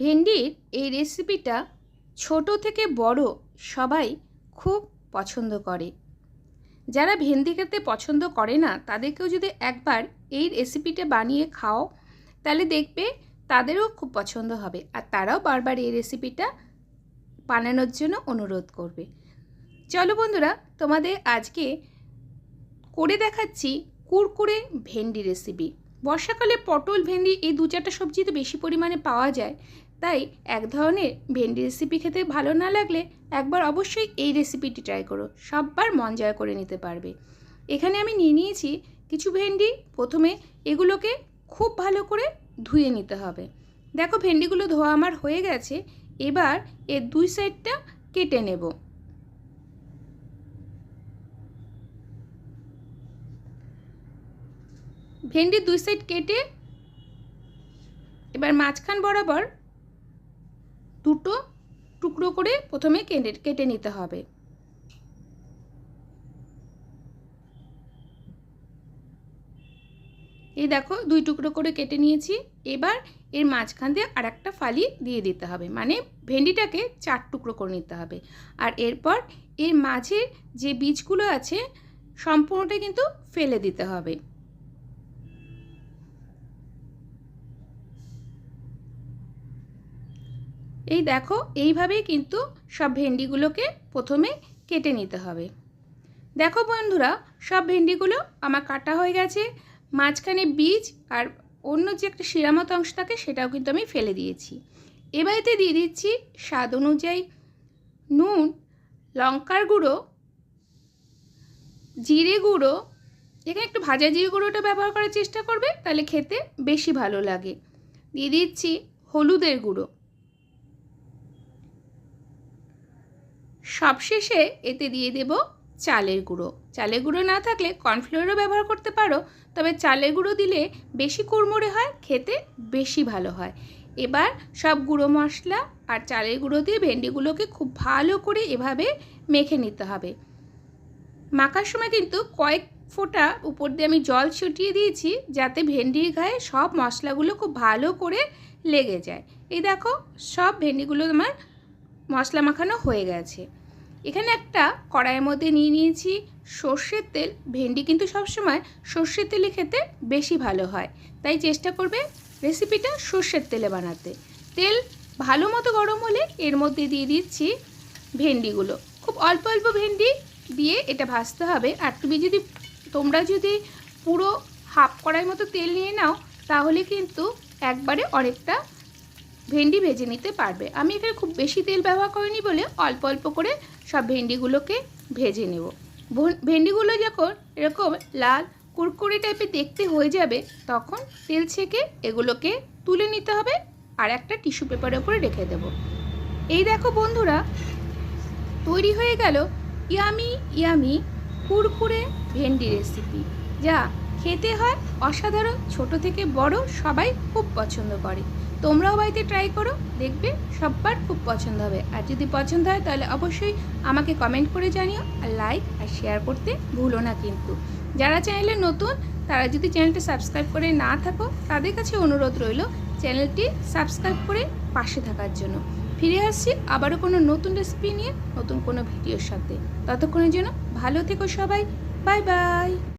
ভেন্ডির এই রেসিপিটা ছোট থেকে বড় সবাই খুব পছন্দ করে। যারা ভেন্ডি খেতে পছন্দ করে না, তাদেরকেও যদি একবার এই রেসিপিটা বানিয়ে খাও, তাহলে দেখবে তাদেরও খুব পছন্দ হবে। আর তারাও বারবার এই রেসিপিটা বানানোর জন্য অনুরোধ করবে। চলো বন্ধুরা, তোমাদের আজকে করে দেখাচ্ছি কুরকুরে ভেন্ডি রেসিপি বর্ষাকালে পটল, ভেন্ডি এই দু চারটা সবজি তো বেশি পরিমাণে পাওয়া যায়। তাই এক ধরনের ভেন্ডি রেসিপি খেতে ভালো না লাগলে একবার অবশ্যই এই রেসিপিটি ট্রাই করো। সববার মন জয় করে নিতে পারবে। এখানে আমি নিয়ে নিয়েছি কিছু ভেন্ডি। প্রথমে এগুলোকে খুব ভালো করে ধুয়ে নিতে হবে। দেখো ভেন্ডিগুলো ধোয়া আমার হয়ে গেছে। এবার এর দুই সাইডটা কেটে নেব। ভেন্ডির দুই সাইড কেটে এবার মাঝখান বরাবর দুটো টুকরো করে প্রথমে কেটে কেটে নিতে হবে। এই দেখো, দুই টুকরো করে কেটে নিয়েছি। এবার এর মাঝখান দিয়ে আর একটা ফালি দিয়ে দিতে হবে। মানে ভেন্ডিটাকে চার টুকরো করে নিতে হবে। আর এরপর এর মাঝে যে বীজগুলো আছে সম্পূর্ণটা কিন্তু ফেলে দিতে হবে। এই দেখো, এইভাবেই কিন্তু সব ভেন্ডিগুলোকে প্রথমে কেটে নিতে হবে। দেখো বন্ধুরা, সব ভেন্ডিগুলো আমার কাটা হয়ে গেছে। মাঝখানে বীজ আর অন্য যে একটা শিরামত অংশ থাকে, সেটাও কিন্তু আমি ফেলে দিয়েছি। এবারেতে দিয়ে দিচ্ছি স্বাদ অনুযায়ী নুন, লঙ্কার গুঁড়ো, জিরে গুঁড়ো। এখানে একটু ভাজা জিরে গুঁড়োটা ব্যবহার করার চেষ্টা করবে, তাহলে খেতে বেশি ভালো লাগে। দিয়ে দিচ্ছি হলুদের গুঁড়ো। সবশেষে এতে দিয়ে দেব চালের গুঁড়ো। চালের গুঁড়ো না থাকলে কর্নফ্লোরও ব্যবহার করতে পারো, তবে চালের গুঁড়ো দিলে বেশি কুড়মুড়ে হয়, খেতে বেশি ভালো হয়। এবার সব গুঁড়ো মশলা আর চালের গুঁড়ো দিয়ে ভেন্ডিগুলোকে খুব ভালো করে এভাবে মেখে নিতে হবে। মাখার সময় কিন্তু কয়েক ফোঁটা উপর দিয়ে আমি জল ছিটিয়ে দিয়েছি, যাতে ভেন্ডির গায়ে সব মশলাগুলো খুব ভালো করে লেগে যায়। এই দেখো, সব ভেন্ডিগুলো আমার মশলা মাখানো হয়ে গেছে। এখানে একটা কড়াইয়ের মধ্যে নিয়ে নিয়েছি সর্ষের তেল। ভেন্ডি কিন্তু সবসময় সর্ষের তেলে খেতে বেশি ভালো হয়। তাই চেষ্টা করবে রেসিপিটা সর্ষের তেলে বানাতে। তেল ভালো মতো গরম হলে এর মধ্যে দিয়ে দিচ্ছি ভেন্ডিগুলো। খুব অল্প অল্প ভেন্ডি দিয়ে এটা ভাজতে হবে। আর তুমি যদি, তোমরা যদি পুরো হাফ কড়াই মতো তেল নিয়ে নাও, তাহলে কিন্তু একবারে অনেকটা ভেন্ডি ভেজে নিতে পারবে। আমি এখানে খুব বেশি তেল ব্যবহার করিনি বলে অল্প অল্প করে সব ভেন্ডিগুলোকে ভেজে নেব। ভেন্ডিগুলো যখন এরকম লাল কুরকুরে টাইপের দেখতে হয়ে যাবে, তখন তেল ছেঁকে এগুলোকে তুলে নিতে হবে আর একটা টিস্যু পেপারের উপরে রেখে দেব। এই দেখো বন্ধুরা, তৈরি হয়ে গেল ইয়ামি ইয়ামি কুরকুরে ভেন্ডি রেসিপি যা খেতে হয় অসাধারণ, ছোট থেকে বড় সবাই খুব পছন্দ করে। তোমরাও বাড়িতে ট্রাই করো, দেখবে সব্বার খুব পছন্দ হবে। আর যদি পছন্দ হয় তাহলে অবশ্যই আমাকে কমেন্ট করে জানিও আর লাইক আর শেয়ার করতে ভুলো না কিন্তু। যারা চ্যানেলে নতুন, তারা যদি চ্যানেলটি সাবস্ক্রাইব করে না থাকো, তাদের কাছে অনুরোধ রইল চ্যানেলটি সাবস্ক্রাইব করে পাশে থাকার জন্য। ফিরে আসছি আবারও কোনো নতুন রেসিপি নিয়ে, নতুন কোনো ভিডিওর সাথে। ততক্ষণের জন্য ভালো থেকো সবাই বাই বাই